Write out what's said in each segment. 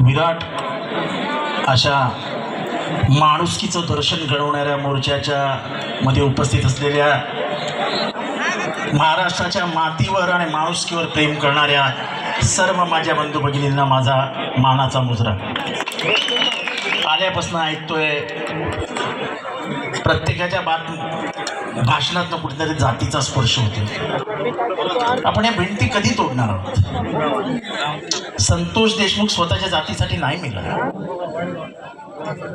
विराट अशा माणुसकीचं दर्शन घडवणाऱ्या मोर्चाच्या मध्ये उपस्थित असलेल्या महाराष्ट्राच्या मातीवर आणि माणुसकीवर प्रेम करणाऱ्या सर्व माझ्या बंधू भगिनींना माझा मानाचा मुजरा. आल्यापासून ऐकतोय प्रत्येकाच्या बात भाषणातनं कुठेतरी जातीचा स्पर्श होतो आपण या भिंती कधी तोडणार आहोत? संतोष देशमुख स्वतःच्या जातीसाठी नाही मिळाला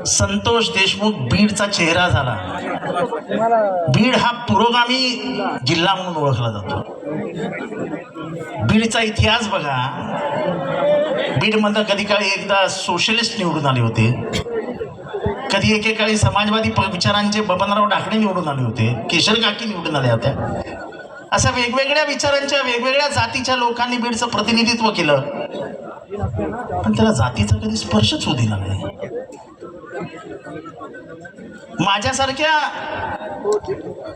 संतोष देशमुख बीडचा चेहरा झाला. बीड हा पुरोगामी जिल्हा म्हणून ओळखला जातो. बीडचा इतिहास बघा. बीडमधनं कधी काळी एकदा सोशलिस्ट निवडून आले होते. कधी एकेकाळी समाजवादी विचारांचे बबनराव डाकणे निवडून आले होते. केशर काकी निवडून आल्या होत्या. अशा वेगवेगळ्या विचारांच्या वेगवेगळ्या जातीच्या लोकांनी बीडचं प्रतिनिधित्व केलं. पण त्याला जातीचा कधी स्पर्शच होऊ दिला नाही. माझ्यासारख्या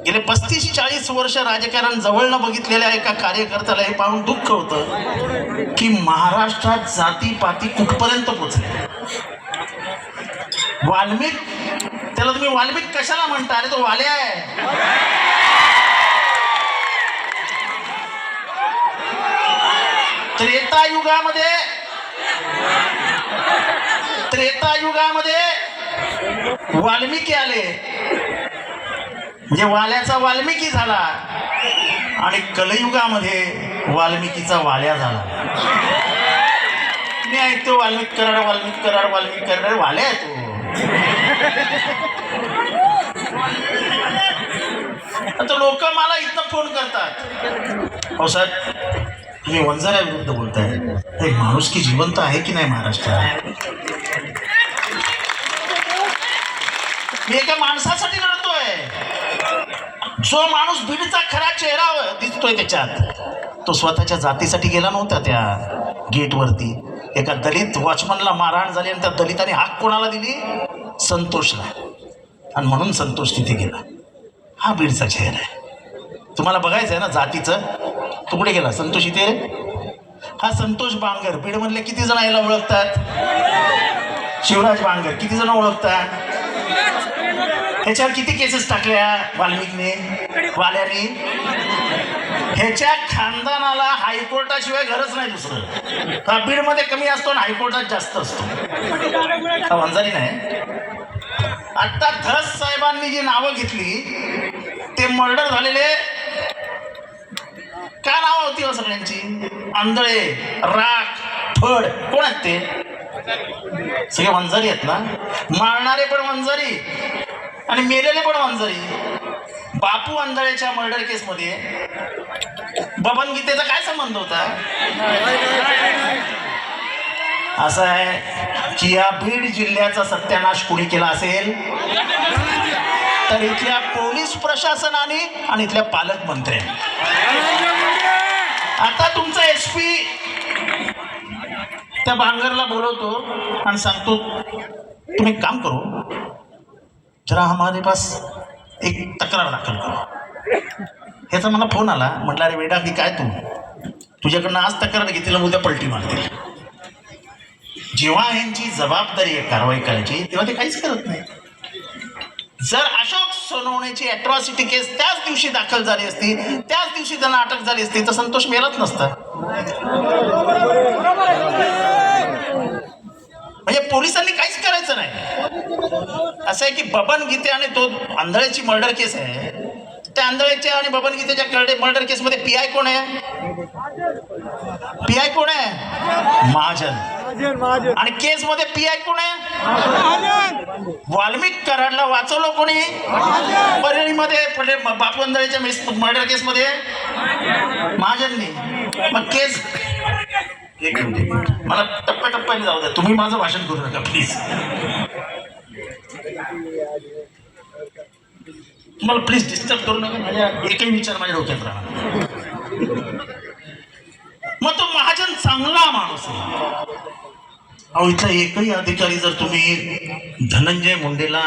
गेले पस्तीस चाळीस वर्ष राजकारण जवळनं बघितलेल्या एका कार्यकर्त्याला हे पाहून दुःख होतं की महाराष्ट्रात जाती पाती कुठपर्यंत पोचले? वाल्मिक त्याला तुम्ही वाल्मिक कशाला म्हणता? अरे तो वाल्या आहे. त्रेतायुगामध्ये. त्रेतायुगामध्ये वाल्मिकी आले. म्हणजे वाल्याचा वाल्मिकी झाला. आणि कलयुगामध्ये वाल्मिकीचा वाल्या झाला. मी ऐकतो वाल्मिक कराड वाल्मिक कराड वाल्मिक कराड. वाल्या आहे तो. आता लोक मला इथं फोन करतात. हो सर तुम्ही वंजाऱ्याविरुद्ध बोलताय. हे माणूस की जिवंत आहे की नाही महाराष्ट्रात? मी एका माणसासाठी लढतोय जो माणूस भीडचा खरा चेहरा दिसतोय त्याच्यात तो स्वतःच्या जातीसाठी गेला नव्हता त्या गेटवरती. एका दलित वॉचमनला मारहाण झाली आणि त्या दलिताने हाक कोणाला दिली? संतोषला. आणि म्हणून संतोष तिथे गेला. हा बीडचा चेहरा आहे. तुम्हाला बघायचं आहे ना जातीचं? तो कुठे गेला संतोष इथे हा संतोष बांगर. बीडमधले किती जण याला ओळखतात? शिवराज बांगर. किती जण ओळखतात? ह्याच्यावर किती केसेस टाकल्या वाल्मिकने? वाल्याने? ह्याच्या खानदानाला हायकोर्टाशिवाय घरच नाही दुसरं. हा बीडमध्ये कमी असतो आणि हायकोर्टात जास्त असतो. वंजारी नाही. आता धस साहेबांनी जी नावं घेतली ते मर्डर झालेले काय नावं होती हो सगळ्यांची? आंधळे राख फड. कोण आहेत ते? सगळे वंजारी आहेत ना? मारणारे पण वंजारी आणि मेलेले पण वंजारी. बापू आंधळेच्या मर्डर केसमध्ये बबन गीतेचा काय संबंध होता? असं आहे की या बीड जिल्ह्याचा सत्यानाश कुणी केला असेल? तर इथल्या पोलीस प्रशासनाने आणि इथल्या पालकमंत्र्यांनी. आता तुमचा एस पी त्या बांगरला बोलवतो आणि सांगतो तुम्ही एक काम करू. जरा हमारे पास एक तक्रार दाखल करो. ह्याचा मला फोन आला. म्हटलं अरे बेटा की काय तू? तुझ्याकडनं आज तक्रार घेतील उद्या पलटी मारतील. जेव्हा यांची जबाबदारी आहे कारवाई करायची तेव्हा ते काहीच करत नाही जर अशोक सोनवणेची अॅट्रॉसिटी केस त्याच दिवशी दाखल झाली असती त्याच दिवशी त्यांना अटक झाली असती तर संतोष मिळत नसता. म्हणजे पोलिसांनी काहीच करायचं नाही. असं आहे की बबन गीते आणि तो आंधळ्याची मर्डर केस आहे. त्या आंधळ्याच्या आणि बबन गीतेच्या कर्डे मर्डर केसमध्ये पी आय कोण आहे? पी आय कोण आहे? महाजन. आणि केस मध्ये पी आय कोण आहे? वाल्मिक कराडला वाचवलं कोणी? परळीमध्ये पडे बापू अंधळेच्या मर्डर केसमध्ये? महाजननी. मग केस एक मिनिट एक मिनिट. मला टप्प्याटप्प्याने जाऊ द्या. तुम्ही माझं भाषण करू नका प्लीज तुम्हाला प्लीज डिस्टर्ब करू नका. माझ्या एकही विचार माझ्या डोक्यात राहणार मग तो महाजन चांगला माणूस आहे. अहो इथला एकही अधिकारी जर तुम्ही धनंजय मुंडेला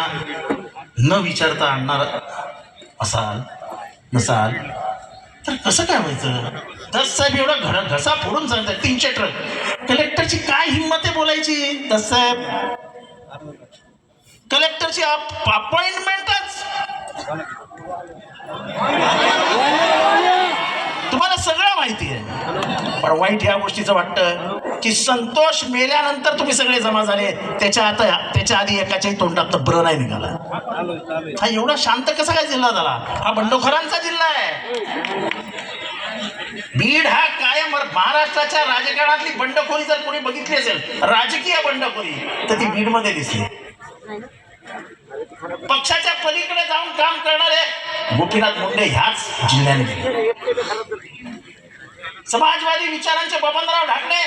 न विचारता आणणार असाल नसाल तर कसं काय व्हायचं? दस साहेब एवढा घडा घसा फोडून सांगतात तीनशे ट्रक. कलेक्टरची काय हिंमते बोलायची? दसाहेब कलेक्टरची अपॉइंटमेंटच. तुम्हाला सगळं माहिती आहे. पण वाईट या गोष्टीचं वाटतं. की संतोष मेल्यानंतर तुम्ही सगळे जमा झाले. त्याच्या आता त्याच्या आधी एकाच्याही तोंडात ब्र नाही निघाला. हा एवढा शांत कसा काय जिल्हा झाला? हा बंडखोरांचा जिल्हा आहे. बीड हा कायम महाराष्ट्राच्या राजकारणातली बंडखोरी जर कोणी बघितली असेल राजकीय बंडखोरी तर ती बीडमध्ये दिसली. पक्षाच्या पलीकडे जाऊन काम करणारे गोपीनाथ मुंडे ह्याच जिल्ह्याने समाजवादी विचारांचे बबनराव ढाकणे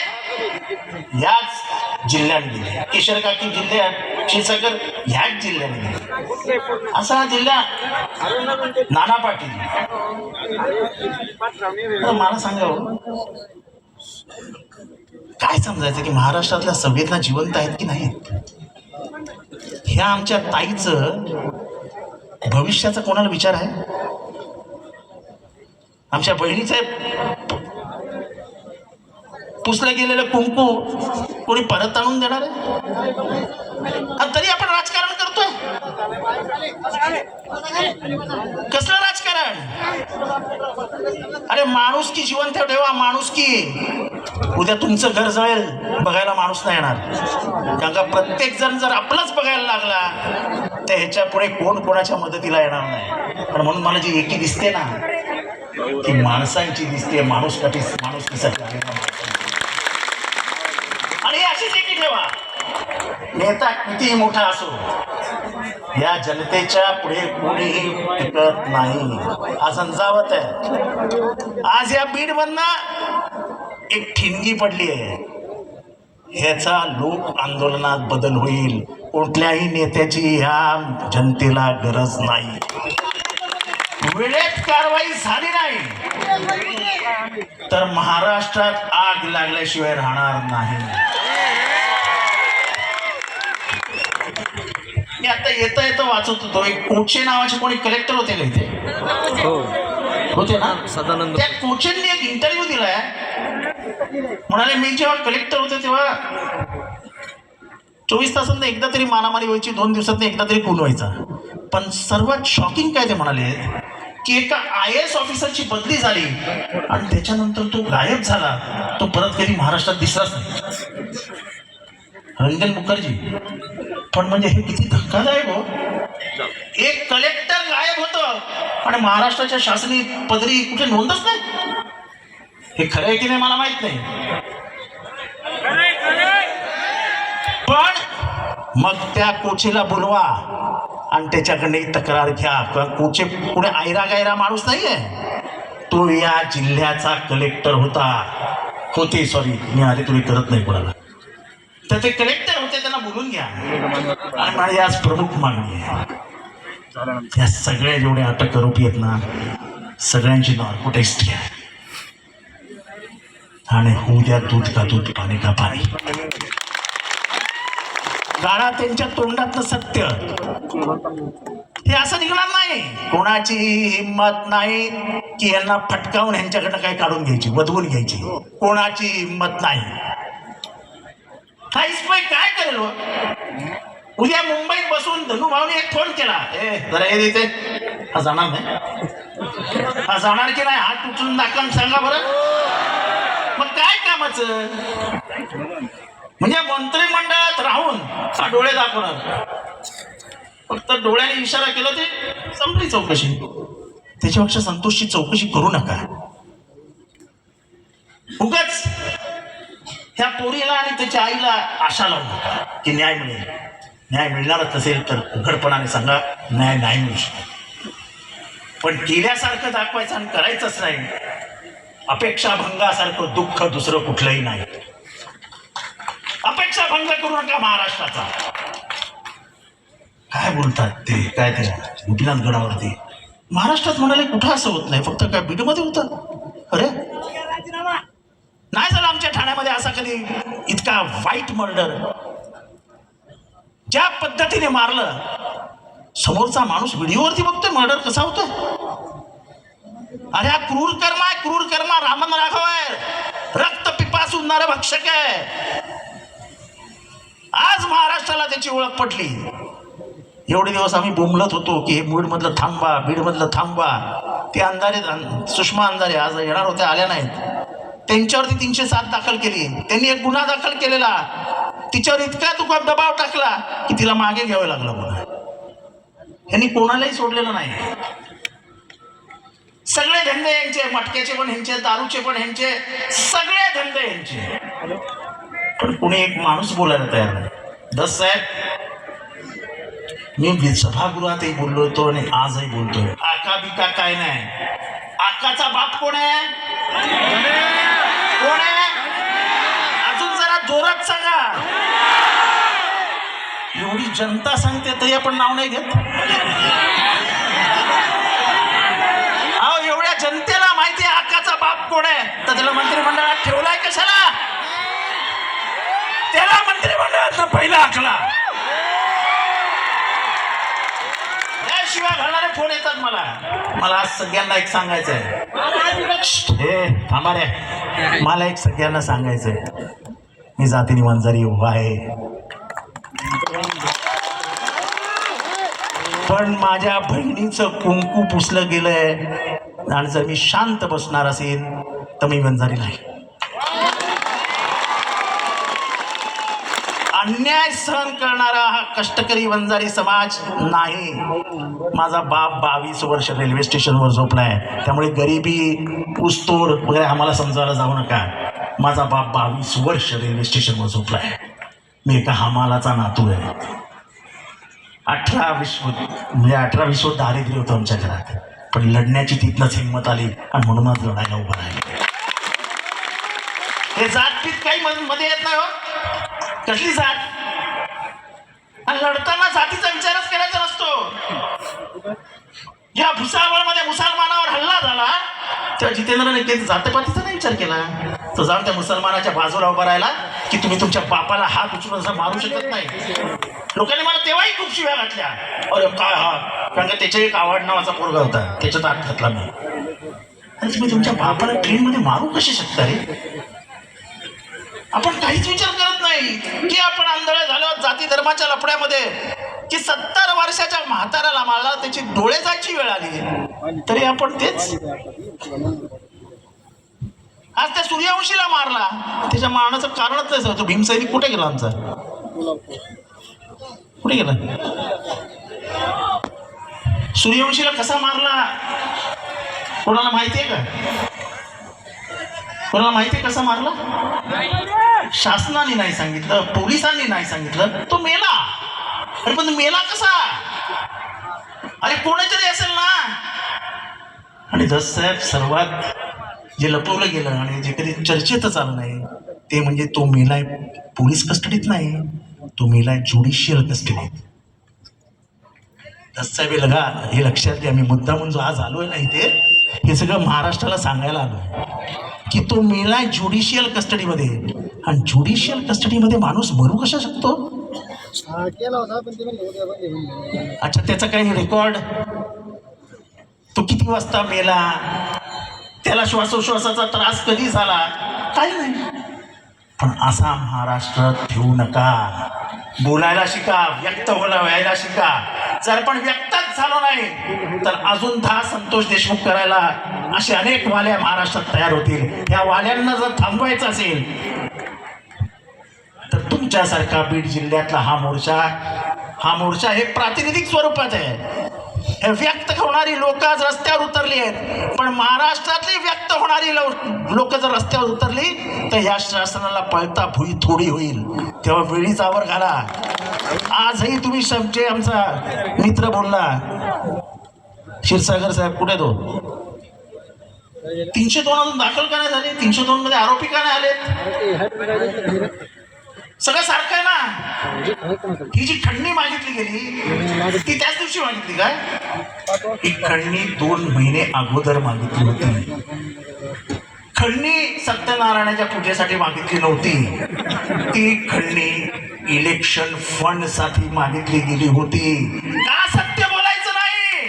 ह्याच जिल्ह्यात गेले. किशोर काकी जिल्ह्यात क्षीरसागर ह्याच जिल्ह्यात गेले. असा हा जिल्हा नाना पाटील. तर मला सांगा हो, काय समजायचं की महाराष्ट्रातल्या संवेदना जिवंत आहेत की नाहीत? ह्या आमच्या ताईचं भविष्याचा कोणाला विचार आहे? आमच्या बहिणीचं पुसलं गेलेलं कुंकू कोणी परत आणून देणार आहे? तरी आपण राजकारण करतोय. कसलं राजकारण? अरे माणूस की जिवंत ठेवा माणूस की उद्या तुमचं घर जळेल बघायला माणूस नाही येणार. कारण का प्रत्येक जण जर आपलंच बघायला लागला तर ह्याच्या पुढे कोण कोणाच्या मदतीला येणार नाही. पण म्हणून मला जी एकी दिसते ना ती माणसांची दिसते माणूस कटी माणुसकीसाठी आलेल्या माणसांची. आणि ही अशीच एकी ठेवा नेता कितीही मोठा असो या जनतेच्या पुढे कोणीही टिकत नाही. हा अंजावत आहे. आज या बीड एक ठिणगी पडली आहे. ह्याचा लोक आंदोलनात बदल होईल. कुठल्याही नेत्याची ह्या जनतेला गरज नाही. वेळेत कारवाई झाली नाही. तर महाराष्ट्रात आग लागल्याशिवाय राहणार नाही. मी आता येता येता वाचत होतो. एक कोचे नावाचे कोणी कलेक्टर होते का इथे? हो. होते ना? सदानंद. त्या कोचेंनी एक इंटरव्ह्यू दिलाय? म्हणाले मी जेव्हा कलेक्टर होते तेव्हा चोवीस तासांत एकदा तरी मारामारी व्हायची दोन दिवसात एकदा तरी खून व्हायचा. पण सर्वात शॉकिंग काय ते म्हणाले की एका आय एस ऑफिसरची बदली झाली आणि त्याच्यानंतर तो गायब झाला. तो परत कधी महाराष्ट्रात दिसलाच नाही. रंजन मुखर्जी. पण म्हणजे हे किती धक्कादायक हो. एक कलेक्टर गायब होतं. आणि महाराष्ट्राच्या शासनी पदरी कुठे नोंदच नाही. हे खरं आहे की नाही मला माहीत नाही. पण मग त्या कोचेला बोलवा आणि त्याच्याकडे एक तक्रार घ्या. कारण कोचे कुठे आयरा गायरा माणूस नाहीये. तो या जिल्ह्याचा कलेक्टर होता. होते सॉरी मी आधी तुम्ही करत नाही कोणाला. तर ते कलेक्टर होते त्यांना बोलून घ्या. आणि माझी आज प्रमुख मागणी आहे. या सगळ्या जेवढ्या अटक आरोपी आहेत ना सगळ्यांची नार्को टेस्ट घ्या. आणि होऊ द्या दूध का दूध पाणी का पाणी. गाळा त्यांच्या तोंडातलं सत्य. हे असं निघणार नाही. कोणाची हिंमत नाही की यांना फटकावून यांच्याकडनं काही काढून घ्यायची वधवून घ्यायची. कोणाची हिंमत नाही. हा इस्पाई काय करेल उद्या मुंबईत बसून धनुभावने एक फोन केला. ए जरा हे देते. हा जाणार नाही. हा जाणार की नाही? हात उचलून दाखवून सांगा बरं. मग काय कामाचं? म्हणजे मंत्रिमंडळात राहून हा डोळे दाखवणार. फक्त डोळ्याने इशारा केला ते संपली चौकशी. त्याच्यापेक्षा संतोषची चौकशी करू नका. उगाच ह्या पोरीला आणि त्याच्या आईला आशा लावू नका. की न्याय मिळेल. न्याय मिळणारच असेल तर उघडपणाने सांगा न्याय नाही मिळू शकत. पण केल्यासारखं दाखवायचं आणि करायचंच नाही. अपेक्षा भंगासारखं दुःख दुसरं कुठलंही नाही. अपेक्षा भंग करू नका महाराष्ट्राचा. काय बोलतात ते? काय ते? गोपीनाथ गडावरती. महाराष्ट्रात म्हणाले कुठं असं होत नाही? फक्त काय बीडमध्ये होतं? अरे नाही झालं आमच्या ठाण्यामध्ये असा कधी इतका वाईट मर्डर ज्या पद्धतीने मारलं समोरचा माणूस व्हिडिओवरती बघतोय मर्डर कसा होतोय? अरे हा क्रूर कर्म आहे क्रूर कर्म रामन राघव आहे. रक्त पिपासून भक्षक आहे. आज महाराष्ट्राला त्याची ओळख पटली. एवढे दिवस आम्ही बोंबलत होतो की हे बीडमधलं थांबा बीडमधलं थांबा ते अंधारे सुषमा अंधारे आज येणार होत्या आल्या नाहीत. त्यांच्यावरती तीनशे सात दाखल केली. त्यांनी एक गुन्हा दाखल केलेला. तिच्यावर इतका तुका दबाव टाकला की तिला मागे घ्यावं लागलं गुन्हा यांनी कोणालाही सोडलेलं नाही. सगळे धंदे यांचे मटक्याचे पण ह्यांचे दारूचे पण ह्यांचे सगळे धंदे यांचे. पण कुणी एक माणूस बोलायला तयार नाही. दस साहेब मी सभागृहातही बोललो होतो आणि आजही बोलतोय. आका बिका काय नाही. आकाचा बाप कोण आहे? कोण आहे? अजून जरा जोरात सांगा. एवढी जनता सांगते तरी आपण नाव नाही घेत. अहो एवढ्या जनतेला माहिती आहे आकाचा बाप कोण आहे? तर त्याला मंत्रिमंडळात ठेवलाय कशाला? त्याला मंत्रिमंडळात पहिला आखला शिवाय फोन येतात मला. मला आज सगळ्यांना एक सांगायचं आहे हे थांबा रे. मला एक सगळ्यांना सांगायचं आहे मी जातीने वंजारी उभा आहे. पण माझ्या बहिणीचं कुंकू पुसलं गेलंय. आणि जर मी शांत बसणार असेल तर मी वंजारी नाही. अन्याय सहन करणारा हा कष्टकरी वंजारी समाज नाही. माझा बाप बावीस वर्ष रेल्वे स्टेशनवर झोपलाय. त्यामुळे गरिबी ऊसतोड वगैरे आम्हाला समजायला जाऊ नका. माझा बाप बावीस वर्ष रेल्वे स्टेशनवर झोपलाय. मी एका हमालाचा नातू आहे. अठरा विश्व म्हणजे अठरा विश्व दारिद्र्य होतं आमच्या घरात. पण लढण्याची तिथनंच हिंमत आली आणि म्हणूनच लढायला उभा राहिले. हे जात काही मध्ये येत नाही हो. कसली जात? आणि लढताना जातीचा विचारच करायचा नसतो. या भुसावळमध्ये मुसलमानावर हल्ला झाला तेव्हा जितेंद्रने ते जातपातीचा नाही विचार केला. तर जाऊन त्या मुसलमानाच्या बाजूला उभा राहिला की तुम्ही तुमच्या बापाला हात उचलून असं मारू शकत नाही. लोकांनी मला तेव्हाही खूप शिव्या घातल्या. अरे काय हा? कारण का त्याच्या एक आवड नावाचा पोरगा होता. त्याच्यात हात घातला मी. आणि तुम्ही तुमच्या बापाला ट्रेनमध्ये मारू कसे शकता रे? आपण काहीच विचार करत नाही की आपण आंधळे झालो जाती धर्माच्या लफड्यामध्ये की सत्तर वर्षाच्या म्हाताऱ्याला मला त्याची डोळे जायची वेळ आली. तरी आपण तेच. आज त्या सूर्यवंशीला मारला. त्याच्या मारण्याचं कारणच नाही तो भीमसैनिक कुठे गेला आमचा? कुठे गेला? सूर्यवंशीला कसा मारला? कोणाला माहिती आहे का? कोणाला माहिती आहे कसा मारला? शासनाने नाही सांगितलं पोलिसांनी नाही सांगितलं तो मेला. अरे पण मेला कसा? अरे कोणातरी असेल ना? आणि जस साहेब सर्वात जे लपवलं गेलं आणि जे कधी चर्चेतच आलं नाही ते म्हणजे तो मेलाय पोलीस कस्टडीत नाही तो मेलाय ज्युडिशियल कस्टडीत. दस साहेब हे लगा हे लक्षात घ्या मी मुद्दा म्हणून जो आज आलोय ना इथे हे सगळं महाराष्ट्राला सांगायला आलोय. की तो मेलाय ज्युडिशियल कस्टडीमध्ये आणि ज्युडिशियल कस्टडीमध्ये माणूस मरू कशा शकतो? अच्छा त्याचा काही रेकॉर्ड तो किती वाजता मेला? त्याला श्वासोश्वासाचा त्रास कधी झाला? काही नाही. पण असा महाराष्ट्र ठेवू नका. बोलायला शिका व्यक्त होला व्हायला शिका. जर पण व्यक्तच झालो नाही तर अजून दहा संतोष देशमुख करायला असे अनेक वाल्या महाराष्ट्रात तयार होतील. त्या वाल्यांना जर थांबवायचं असेल तर तुमच्यासारखा बीड जिल्ह्यातला हा मोर्चा हा मोर्चा हे प्रातिनिधिक स्वरूपात आहे. हे व्यक्त होणारी लोक आज रस्त्यावर उतरली आहेत. पण महाराष्ट्रातली व्यक्त होणारी लोक जर रस्त्यावर उतरली तर या शासनाला पळता भुई थोडी होईल. तेव्हा वेळीच आवर घाला. आजही तुम्ही समजे आमचा मित्र बोलला क्षीरसागर साहेब कुठे तो? तीनशे दोन अजून दाखल का नाही झाले? तीनशे दोन मध्ये आरोपी का नाही आले सगळं सारखं आहे ना? ही जी खंडणी मागितली गेली ती त्याच दिवशी मागितली काय? ही खंडणी दोन महिने अगोदर मागितली होती. खंडणी सत्यनारायणाच्या पूजेसाठी मागितली नव्हती. ती खंडणी इलेक्शन फंडसाठी मागितली गेली होती. का सत्य बोलायचं नाही?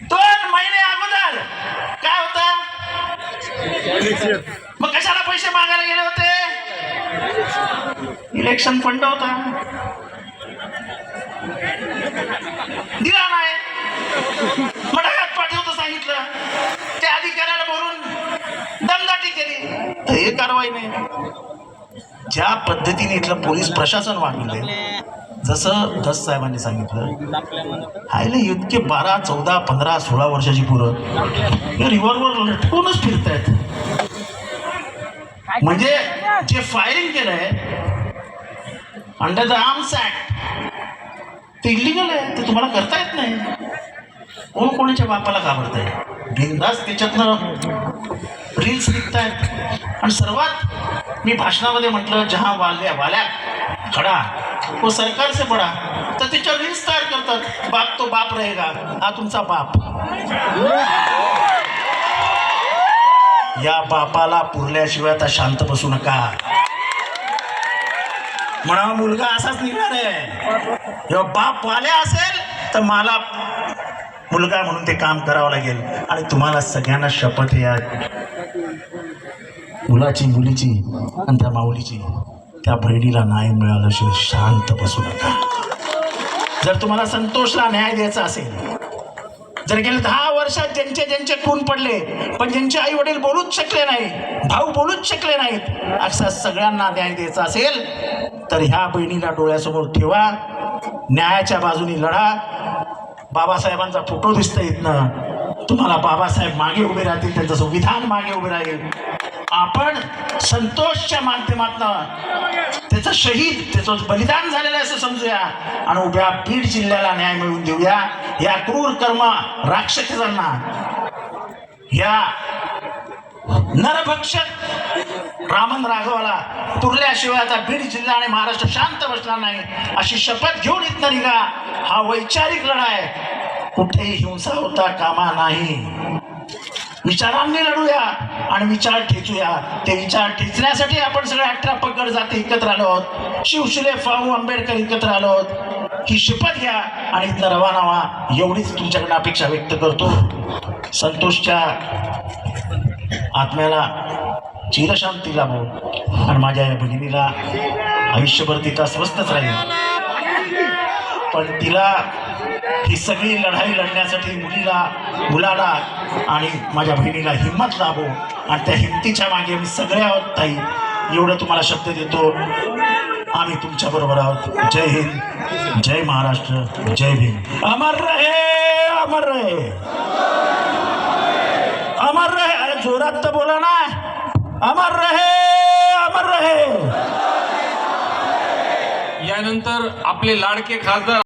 दोन महिने अगोदर. काय होता? मग कशाला पैसे मागायला गेले होते? इलेक्शन फंड होता. दिला नाही. मठात पाठवतो सांगितलं. त्या अधिकाऱ्याला बोलून दमदाटी केली. तर हे कारवाई नाही. ज्या पद्धतीने इथलं पोलीस प्रशासन वागले जसं दस साहेबांनी सांगितलं हायले इतके बारा चौदा पंधरा सोळा वर्षाची पुरं रिव्हॉल्वर लटकूनच फिरतायत. म्हणजे जे फायरिंग केलंय अंडर द आर्म्स ऍक्ट ते इलिगल आहे ते तुम्हाला करता येत नाही. कोण कोणाच्या बापाला घाबरतंय? बिंदास त्याच्यातनं रील्स निघतायत. आणि सर्वात मी भाषणामध्ये म्हटलं जहा वाल्या वाल्या खडा. तो सरकार से पडा तर त्याच्या रील्स तयार करतात बाप तो बाप रहेगा हा तुमचा बाप. या बापाला पुरल्याशिवाय आता शांत बसू नका. म्हणा मुलगा असाच निघणार आहे. जेव्हा बाप वाल्या असेल तर मला मुलगा म्हणून ते काम करावं लागेल. आणि तुम्हाला सगळ्यांना शपथ या मुलाची मुलीची आणि त्या माऊलीची. त्या बहिणीला न्याय मिळाल्याशिवाय शांत बसू नका. जर तुम्हाला संतोषला न्याय द्यायचा असेल जर गेले दहा वर्षात ज्यांचे ज्यांचे खून पडले पण ज्यांचे आई वडील बोलूच शकले नाही भाऊ बोलूच शकले नाहीत असा सगळ्यांना न्याय द्यायचा असेल तर ह्या बहिणीला डोळ्यासमोर ठेवा. न्यायाच्या बाजूनी लढा. बाबासाहेबांचा फोटो दिसतं इथनं. तुम्हाला बाबासाहेब मागे उभे राहतील त्यांचं संविधान मागे उभे राहील. आपण संतोषच्या माध्यमातनं त्याचं शहीद त्याचं बलिदान झालेलं असं समजूया. आणि उभ्या बीड जिल्ह्याला न्याय मिळवून देऊया. या क्रूर कर्म राक्षसांना या नरभक्षक रामन राघवाला पुरल्याशिवाय आता बीड जिल्हा आणि महाराष्ट्र शांत बसणार नाही. अशी शपथ घेऊन इथनं निघा. हा वैचारिक लढा आहे कुठेही हिंसा होता कामा नाही. विचारांनी लढूया. आणि विचार ठेचूया. ते विचार ठेचण्यासाठी आपण सगळे अठरा पकड जाते एकत्र आलो आहोत. शिवशिले फाऊ आंबेडकर एकत्र आलो आहोत. ही शपथ घ्या आणि इथनं रवाना व्हा. एवढीच तुमच्याकडे अपेक्षा व्यक्त करतो. संतोषच्या आत्म्याला चिरशांती लाभो आणि माझ्या या बहिणीला आयुष्यभर तिचा स्वस्तच राहील. पण तिला ही सगळी लढाई लढण्यासाठी मुलीला मुलाला आणि माझ्या बहिणीला हिंमत लाभो आणि त्या हिमतीच्या मागे मी सगळे आहोत ताई. एवढं तुम्हाला शब्द देतो. आम्ही तुमच्या बरोबर आहोत. जय हिंद. जय महाराष्ट्र. जय भीम. अमर रहे अमर रहे. अमर रहे. अरे जोरात तर बोला ना. अमर रहे अमर रहे. यानंतर आपले लाडके खासदार